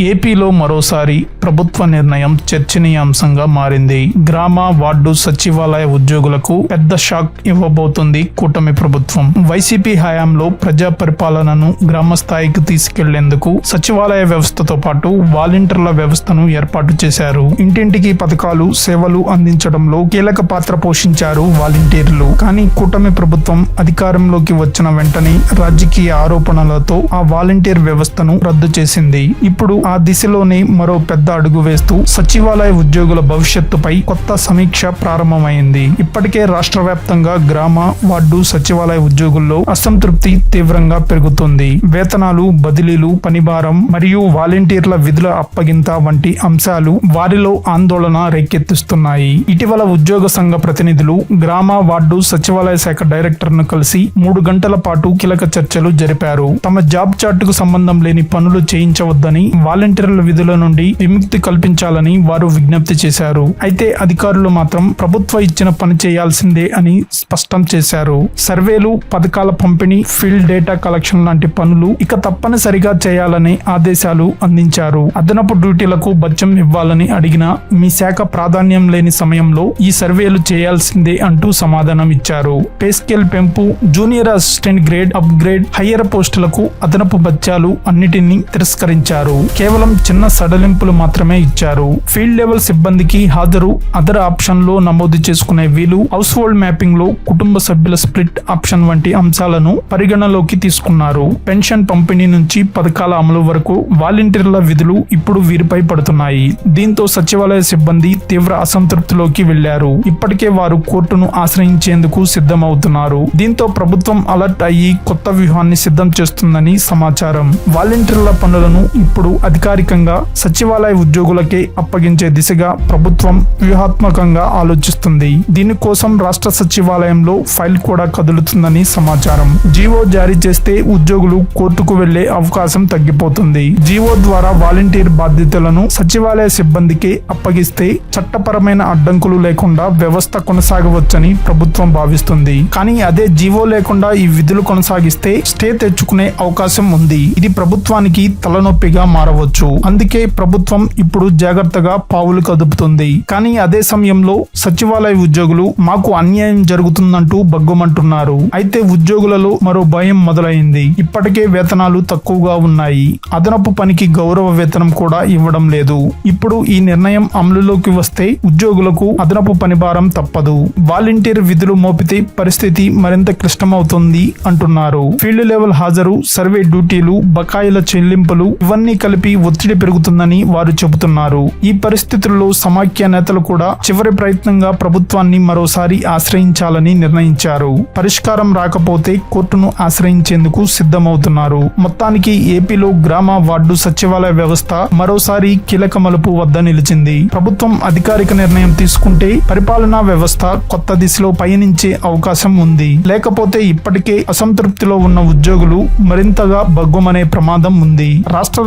ఏపీలో మరోసారి ప్రభుత్వ నిర్ణయం చర్చనీయాంశంగా మారింది. గ్రామ వార్డు సచివాలయ ఉద్యోగులకు పెద్ద షాక్ ఇవ్వబోతుంది కూటమి ప్రభుత్వం. వైసీపీ హయాంలో ప్రజా పరిపాలనను గ్రామ స్థాయికి తీసుకెళ్ళేందుకు సచివాలయ వ్యవస్థతో పాటు వాలంటీర్ల వ్యవస్థను ఏర్పాటు చేశారు. ఇంటింటికి పథకాలు సేవలు అందించడంలో కీలక పాత్ర పోషించారు వాలంటీర్లు. కానీ కూటమి ప్రభుత్వం అధికారంలోకి వచ్చిన వెంటనే రాజకీయ ఆరోపణలతో ఆ వాలంటీర్ వ్యవస్థను రద్దు చేసింది. ఇప్పుడు ఆ దిశలోనే మరో పెద్ద అడుగు వేస్తూ సచివాలయ ఉద్యోగుల భవిష్యత్తుపై కొత్త సమీక్ష ప్రారంభమైంది. ఇప్పటికే రాష్ట్ర వ్యాప్తంగా గ్రామ వార్డు సచివాలయ ఉద్యోగుల్లో అసంతృప్తి తీవ్రంగా పెరుగుతుంది. వేతనాలు బదిలీలు పనిభారం మరియు వాలంటీర్ల విధుల అప్పగింత వంటి అంశాలు వారిలో ఆందోళన రేకెత్తిస్తున్నాయి. ఇటీవల ఉద్యోగ సంఘ ప్రతినిధులు గ్రామ వార్డు సచివాలయ శాఖ డైరెక్టర్ను కలిసి మూడు గంటల పాటు కీలక చర్చలు జరిపారు. తమ జాబ్ చార్టుకు సంబంధం లేని పనులు చేయించవద్దని వాలంటీర్ల విధుల నుండి విముక్తి కల్పించాలని వారు విజ్ఞప్తి చేశారు. అయితే అధికారులు మాత్రం ప్రభుత్వ ఇచ్చిన పని చేయాల్సిందే అని స్పష్టం చేశారు. సర్వేలు పథకాల పంపిణీ ఫీల్డ్ డేటా కలెక్షన్ లాంటి పనులు ఇక తప్పనిసరిగా చేయాలని ఆదేశాలు అందించారు. అదనపు డ్యూటీలకు బత్యం ఇవ్వాలని అడిగిన మీ శాఖ ప్రాధాన్యం లేని సమయంలో ఈ సర్వేలు చేయాల్సిందే అంటూ సమాధానం ఇచ్చారు. పే స్కేల్ పెంపు junior assistant grade up grade higher పోస్టులకు అదనపు బత్యాలు అన్నిటినీ తిరస్కరించారు. కేవలం చిన్న సడలింపులు మాత్రమే ఇచ్చారు. ఫీల్డ్ లెవెల్ సిబ్బందికి హాజరు అదర్ ఆప్షన్లో నమోదు చేసుకునే వీలు హౌస్ హోల్డ్ మ్యాపింగ్లో కుటుంబ సభ్యుల స్ప్లిట్ ఆప్షన్ వంటి అంశాలను పరిగణలోకి తీసుకున్నారు. పెన్షన్ పంపిణీ నుంచి పథకాల అమలు వరకు వాలంటీర్ల విధులు ఇప్పుడు వీరిపై పడుతున్నాయి. దీంతో సచివాలయ సిబ్బంది తీవ్ర అసంతృప్తిలోకి వెళ్ళారు ఇప్పటికే వారు కోర్టును ఆశ్రయించేందుకు సిద్ధమవుతున్నారు. దీంతో ప్రభుత్వం అలర్ట్ అయ్యి కొత్త వ్యూహాన్ని సిద్ధం చేస్తుందని సమాచారం. వాలంటీర్ల పనులను ఇప్పుడు అధికారికంగా సచివాలయ ఉద్యోగులకే అప్పగించే దిశగా ప్రభుత్వం వ్యూహాత్మకంగా ఆలోచిస్తుంది. దీనికోసం రాష్ట్ర సచివాలయంలో ఫైల్ కూడా కదులుతుందని సమాచారం. జీవో జారీ చేస్తే ఉద్యోగులు కోర్టుకు వెళ్ళే అవకాశం తగ్గిపోతుంది. జీవో ద్వారా వాలంటీర్ బాధ్యతలను సచివాలయ సిబ్బందికి అప్పగిస్తే చట్టపరమైన అడ్డంకులు లేకుండా వ్యవస్థ కొనసాగవచ్చని ప్రభుత్వం భావిస్తుంది. కానీ అదే జీవో లేకుండా ఈ విధులు కొనసాగిస్తే స్టే తెచ్చుకునే అవకాశం ఉంది. ఇది ప్రభుత్వానికి తలనొప్పిగా మారవచ్చు. అందుకే ప్రభుత్వం ఇప్పుడు జాగ్రత్తగా పావులు కదుపుతుంది. కానీ అదే సమయంలో సచివాలయ ఉద్యోగులు మాకు అన్యాయం జరుగుతుందంటూ బగ్గుమంటున్నారు అయితే ఉద్యోగులలో మరో భయం మొదలైంది. ఇప్పటికే వేతనాలు తక్కువగా ఉన్నాయి. అదనపు పనికి గౌరవ వేతనం కూడా ఇవ్వడం లేదు. ఇప్పుడు ఈ నిర్ణయం అమలులోకి వస్తే ఉద్యోగులకు అదనపు పని భారం తప్పదు. వాలంటీర్ విధులు మోపితే పరిస్థితి మరింత క్లిష్టమవుతుంది అంటున్నారు. ఫీల్డ్ లెవెల్ హాజరు సర్వే డ్యూటీలు బకాయిల చెల్లింపులు ఇవన్నీ కలిపి ఒత్తిడి పెరుగుతుందని వారు చెబుతున్నారు. ఈ పరిస్థితుల్లో సమాఖ్య నేతలు కూడా చివరి ప్రయత్నంగా ప్రభుత్వాన్ని మరోసారి ఆశ్రయించాలని నిర్ణయించారు. పరిష్కారం రాకపోతే కోర్టును ఆశ్రయించేందుకు సిద్ధమవుతున్నారు. మొత్తానికి ఏపీలో గ్రామ వార్డు సచివాలయ వ్యవస్థ మరోసారి కీలక మలుపు వద్ద నిలిచింది. ప్రభుత్వం అధికారిక నిర్ణయం తీసుకుంటే పరిపాలనా వ్యవస్థ కొత్త దిశలో పయనించే అవకాశం ఉంది. లేకపోతే ఇప్పటికే అసంతృప్తిలో ఉన్న ఉద్యోగులు మరింతగా భగ్గుమనే ప్రమాదం ఉంది. రాష్ట్ర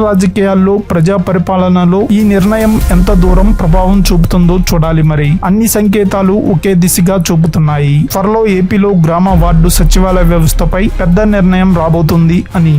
రాజకీయాల్లో ప్రజా పరిపాలనలో ఈ నిర్ణయం ఎంత దూరం ప్రభావం చూపుతుందో చూడాలి మరి. అన్ని సంకేతాలు ఒకే దిశగా చూపుతున్నాయి. త్వరలో ఏపీలో గ్రామ వార్డు సచివాలయ వ్యవస్థపై పెద్ద నిర్ణయం రాబోతుంది అని